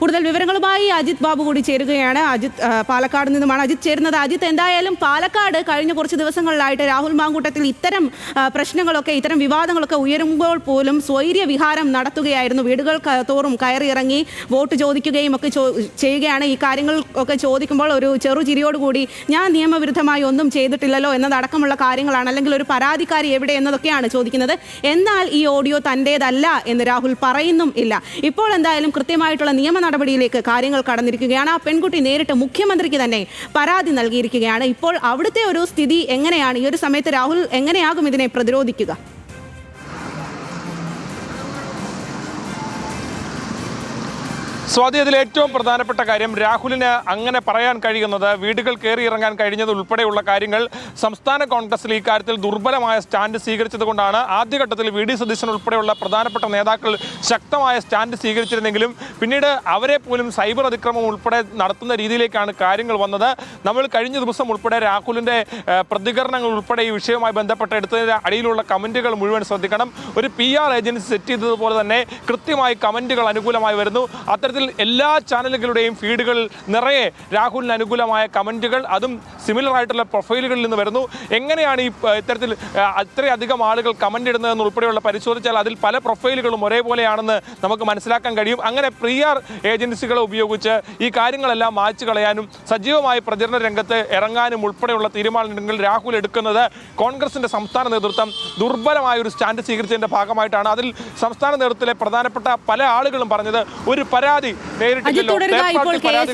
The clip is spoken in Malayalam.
കൂടുതൽ വിവരങ്ങളുമായി അജിത് ബാബു കൂടി ചേരുകയാണ്. അജിത് പാലക്കാട് നിന്നുമാണ് അജിത് ചേരുന്നത്. അജിത് എന്തായാലും പാലക്കാട് കഴിഞ്ഞ കുറച്ച് ദിവസങ്ങളിലായിട്ട് രാഹുൽ മാങ്കൂട്ടത്തിൽ ഇത്തരം പ്രശ്നങ്ങളൊക്കെ ഇത്തരം വിവാദങ്ങളൊക്കെ ഉയരുമ്പോൾ പോലും സ്വൈര്യ വിഹാരം നടത്തുകയായിരുന്നു. വീടുകൾ തോറും കയറിയിറങ്ങി വോട്ട് ചോദിക്കുകയും ഒക്കെ ചെയ്യുകയാണ്. ഈ കാര്യങ്ങൾ ഒക്കെ ചോദിക്കുമ്പോൾ ഒരു ചെറുചിരിയോടുകൂടി ഞാൻ നിയമവിരുദ്ധമായി ഒന്നും ചെയ്തിട്ടില്ലല്ലോ എന്നതടക്കമുള്ള കാര്യങ്ങളാണ്. അല്ലെങ്കിൽ ഒരു പരാതിക്കാരി എവിടെ എന്നതൊക്കെയാണ് ചോദിക്കുന്നത്. എന്നാൽ ഈ ഓഡിയോ തന്റേതല്ല എന്ന് രാഹുൽ പറയുന്നും ഇല്ല. ഇപ്പോൾ എന്തായാലും കൃത്യമായിട്ടുള്ള നിയമ നടപടിയിലേക്ക് കാര്യങ്ങൾ കടന്നിരിക്കുകയാണ്. ആ പെൺകുട്ടി നേരിട്ട് മുഖ്യമന്ത്രിക്ക് തന്നെ പരാതി നൽകിയിരിക്കുകയാണ്. ഇപ്പോൾ അവിടുത്തെ ഒരു സ്ഥിതി എങ്ങനെയാണ്? ഈ ഒരു സമയത്ത് രാഹുൽ എങ്ങനെയാകും ഇതിനെ പ്രതിരോധിക്കുക? സ്വാതി അതിൽ ഏറ്റവും പ്രധാനപ്പെട്ട കാര്യം രാഹുലിന് അങ്ങനെ പറയാൻ കഴിയുന്നത് വീടുകൾ കയറി ഇറങ്ങാൻ കഴിഞ്ഞത് ഉൾപ്പെടെയുള്ള കാര്യങ്ങൾ സംസ്ഥാന കോൺഗ്രസിൽ ഈ കാര്യത്തിൽ ദുർബലമായ സ്റ്റാൻഡ് സ്വീകരിച്ചതുകൊണ്ടാണ്. ആദ്യഘട്ടത്തിൽ വി ഡി സതീശൻ ഉൾപ്പെടെയുള്ള പ്രധാനപ്പെട്ട നേതാക്കൾ ശക്തമായ സ്റ്റാൻഡ് സ്വീകരിച്ചിരുന്നെങ്കിലും പിന്നീട് അവരെ പോലും സൈബർ അതിക്രമം ഉൾപ്പെടെ നടത്തുന്ന രീതിയിലേക്കാണ് കാര്യങ്ങൾ വന്നത്. നമ്മൾ കഴിഞ്ഞ ദിവസം ഉൾപ്പെടെ രാഹുലിന്റെ പ്രതികരണങ്ങൾ ഉൾപ്പെടെ ഈ വിഷയവുമായി ബന്ധപ്പെട്ട എടുത്തതിന്റെ അടിയിലുള്ള കമന്റുകൾ മുഴുവൻ ശ്രദ്ധിക്കണം. ഒരു പി ആർ ഏജൻസി സെറ്റ് ചെയ്തതുപോലെ തന്നെ കൃത്യമായി കമന്റുകൾ അനുകൂലമായി വരുന്നു. അത്തരത്തിൽ എല്ലാ ചാനലുകളുടെയും ഫീഡുകൾ നിറയെ രാഹുലിന് അനുകൂലമായ കമന്റുകൾ അതും സിമിലർ ആയിട്ടുള്ള പ്രൊഫൈലുകളിൽ നിന്ന് വരുന്നു. എങ്ങനെയാണ് ഈ ഇത്തരത്തിൽ അത്രയധികം ആളുകൾ കമന്റ് ഇടുന്നതെന്ന് ഉൾപ്പെടെയുള്ള പരിശോധിച്ചാൽ അതിൽ പല പ്രൊഫൈലുകളും ഒരേപോലെയാണെന്ന് നമുക്ക് മനസ്സിലാക്കാൻ കഴിയും. അങ്ങനെ പ്രിയർ ഏജൻസികളെ ഉപയോഗിച്ച് ഈ കാര്യങ്ങളെല്ലാം മായ്ച്ചു കളയാനും സജീവമായ പ്രചരണ രംഗത്ത് ഇറങ്ങാനും ഉൾപ്പെടെയുള്ള തീരുമാനങ്ങൾ രാഹുൽ എടുക്കുന്നത് കോൺഗ്രസിന്റെ സംസ്ഥാന നേതൃത്വം ദുർബലമായ ഒരു സ്റ്റാൻഡ് സ്വീകരിച്ചതിന്റെ ഭാഗമായിട്ടാണ്. അതിൽ സംസ്ഥാന നേതൃത്വത്തിലെ പ്രധാനപ്പെട്ട പല ആളുകളും പറഞ്ഞത് ഒരു പരാതി അജിത് നേരിട്ടില്ലല്ലോ